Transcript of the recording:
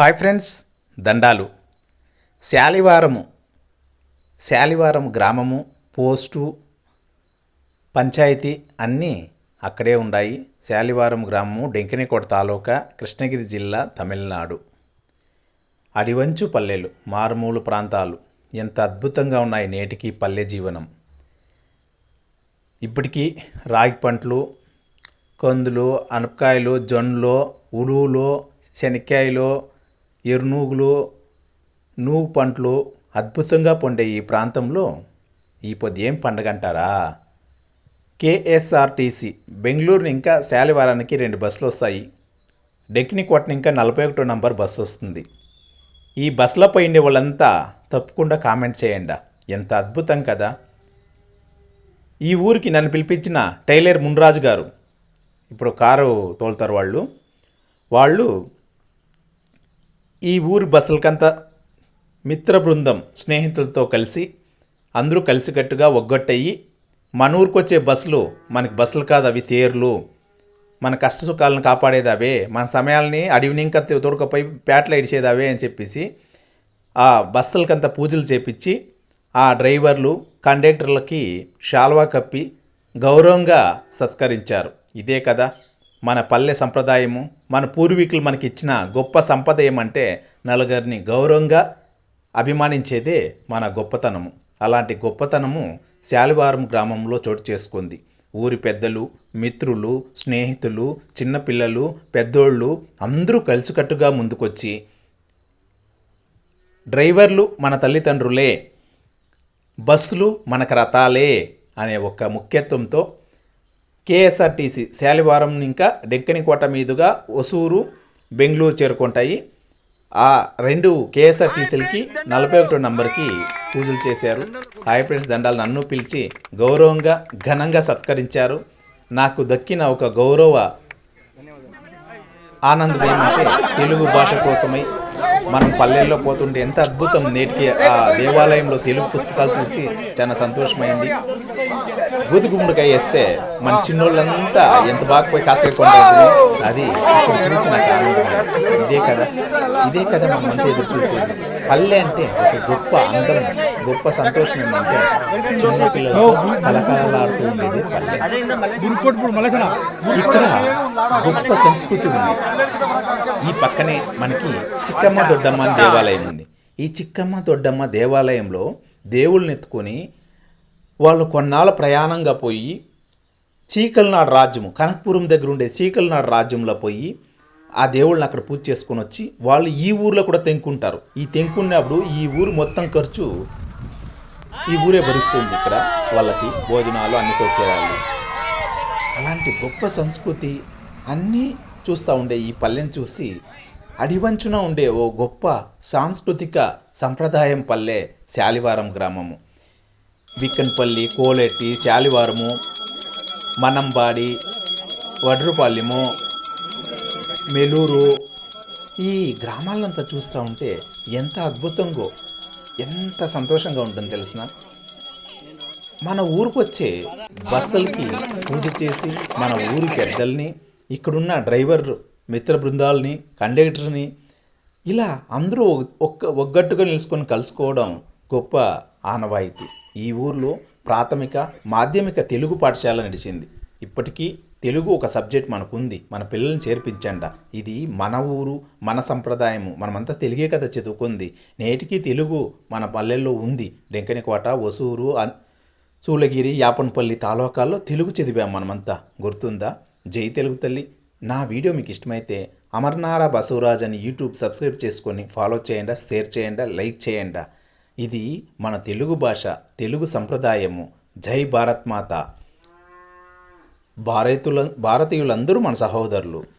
Hi friends దండాలు. శాలివారము. శాలివారం గ్రామము post panchayat అన్నీ అక్కడే ఉన్నాయి శాలివారం గ్రామము డెంకినికోట తాలూకా కృష్ణగిరి జిల్లా తమిళనాడు. అడివంచు పల్లెలు మారుమూలు ప్రాంతాలు. ఎంత అద్భుతంగా ఉన్నాయి నేటికి పల్లె జీవనం. ఇప్పటికీ రాగి పంటలు కందులు అనపకాయలు జొన్నలు ఉలువులు శనక్కాయలు ఎరునూగులు నూగు పంటలు అద్భుతంగా పండే ఈ ప్రాంతంలో ఈ పొద్దు ఏం పండగ అంటారా కేఎస్ఆర్టీసీ బెంగళూరు ఇంకా శాలివారానికి రెండు బస్సులు వస్తాయి. డెక్కినికోటని ఇంకా నలభై ఒకటో నంబర్ బస్సు వస్తుంది. ఈ బస్సులపై ఉండే వాళ్ళంతా తప్పకుండా కామెంట్ చేయండి. ఎంత అద్భుతం కదా. ఈ ఊరికి నన్ను పిలిపించిన టైలర్ మున్రాజు గారు ఇప్పుడు కారు తోలుతారు వాళ్ళు. వాళ్ళు ఈ ఊరి బస్సులకంతా మిత్ర బృందం స్నేహితులతో కలిసి అందరూ కలిసికట్టుగా ఒగ్గొట్టయి మన ఊరికి వచ్చే బస్సులు మనకి బస్సులు కాదు అవి తేర్లు. మన కష్ట సుఖాలను కాపాడేది అవే మన సమయాల్ని అడవిని ఇంకా తోడుకపోయి పేటలు ఇడిచేది అవే అని చెప్పేసి ఆ బస్సులకంత పూజలు చేపించి ఆ డ్రైవర్లు కండక్టర్లకి షాల్వా కప్పి గౌరవంగా సత్కరించారు. ఇదే కదా మన పల్లె సంప్రదాయము మన పూర్వీకులు మనకి ఇచ్చిన గొప్ప సంపద ఏమంటే నలుగురిని గౌరవంగా అభిమానించేదే మన గొప్పతనము. అలాంటి గొప్పతనము శాలివారం గ్రామంలో చోటు చేసుకుంది. ఊరి పెద్దలు మిత్రులు స్నేహితులు చిన్నపిల్లలు పెద్దోళ్ళు అందరూ కలిసికట్టుగా ముందుకొచ్చి డ్రైవర్లు మన తల్లిదండ్రులే బస్సులు మనకు రథాలే అనే ఒక ముఖ్యత్వంతో కేఎస్ఆర్టీసీ శాలివారం ఇంకా డెక్కనికోట మీదుగా ఒసూరు బెంగళూరు చేరుకుంటాయి. ఆ రెండు కేఎస్ఆర్టీసీలకి నలభై ఒకటో నంబర్కి పూజలు చేశారు. హాయ్ ఫ్రెండ్స్ దండాలు నన్ను పిలిచి గౌరవంగా ఘనంగా సత్కరించారు. నాకు దక్కిన ఒక గౌరవ ఆనందం ఏమంటే తెలుగు భాష కోసమై మనం పల్లెల్లో పోతుంటే ఎంత అద్భుతం నేటికి ఆ దేవాలయంలో తెలుగు పుస్తకాలు చూసి చాలా సంతోషమైంది. గుది వేస్తే మన చిన్నోళ్ళంతా ఎంత బాగా పోయి కాసుకొని కొంటారు? అది ఇప్పుడు చూసి నాకు ఆనందం. ఇదే కదా. ఇదే కదా మనం ఎదురు చూసేది. పల్లె అంటే ఒక గొప్ప అందం గొప్ప సంతోషం ఏంటంటే చిన్న పిల్లలు కలకలలాడుతూ ఉండేది పల్లె. ఇక్కడ గొప్ప సంస్కృతి ఉంది. ఈ పక్కనే మనకి చిక్కమ్మ దొడ్డమ్మ దేవాలయం ఉంది. ఈ చిక్కమ్మ దొడ్డమ్మ దేవాలయంలో దేవుళ్ళని ఎత్తుకొని వాళ్ళు కొన్నాళ్ళ ప్రయాణంగా పోయి చీకలనాడు రాజ్యము కనకపురం దగ్గర ఉండే చీకలనాడు రాజ్యంలో పోయి ఆ దేవుళ్ళని అక్కడ పూజ చేసుకొని వచ్చి వాళ్ళు ఈ ఊర్లో కూడా తెంకుంటారు. ఈ తెంకున్నప్పుడు ఈ ఊరు మొత్తం ఖర్చు ఈ ఊరే భరిస్తుంది ఇక్కడ వాళ్ళకి భోజనాలు అన్ని సౌకర్యాలు. అలాంటి గొప్ప సంస్కృతి అన్నీ చూస్తూ ఉండే ఈ పల్లెని చూసి అడివంచున ఉండే ఓ గొప్ప సాంస్కృతిక సంప్రదాయం పల్లె శాలివారం గ్రామము. బిక్కన్పల్లి కోలెట్టి శాలివారము మనంబాడి వడ్రుపాలెము మెలూరు. ఈ గ్రామాలంతా చూస్తూ ఉంటే ఎంత అద్భుతంగా ఎంత సంతోషంగా ఉంటుంది తెలిసిన? మన ఊరికి వచ్చే బస్సులకి పూజ చేసి మన ఊరి పెద్దల్ని ఇక్కడున్న డ్రైవర్ మిత్ర బృందాలని కండక్టర్ని ఇలా అందరూ ఒక్క ఒగ్గట్టుగా నిలుచుకొని కలుసుకోవడం గొప్ప ఆనవాయితీ. ఈ ఊర్లో ప్రాథమిక మాధ్యమిక తెలుగు పాఠశాల నడిచింది. ఇప్పటికీ తెలుగు ఒక సబ్జెక్ట్ మనకుంది మన పిల్లల్ని చేర్పించండ ఇది మన ఊరు మన సంప్రదాయము మనమంతా తెలుగే కదా చదువుకుంది. నేటికి తెలుగు మన పల్లెల్లో ఉంది. డెంకనికోట ఒసూరు సూలగిరి యాపనపల్లి తాలూకాల్లో తెలుగు చదివాం మనమంతా. గుర్తుందా? జై తెలుగు తల్లి. నా వీడియో మీకు ఇష్టమైతే అమర్నారా బసవరాజ్ అని యూట్యూబ్ సబ్స్క్రైబ్ చేసుకొని ఫాలో చేయండి షేర్ చేయండి లైక్ చేయండి. ఇది మన తెలుగు భాష తెలుగు సంప్రదాయము. జై భారత్ మాత. భారతీయుల భారతీయులందరూ మన సహోదరులు.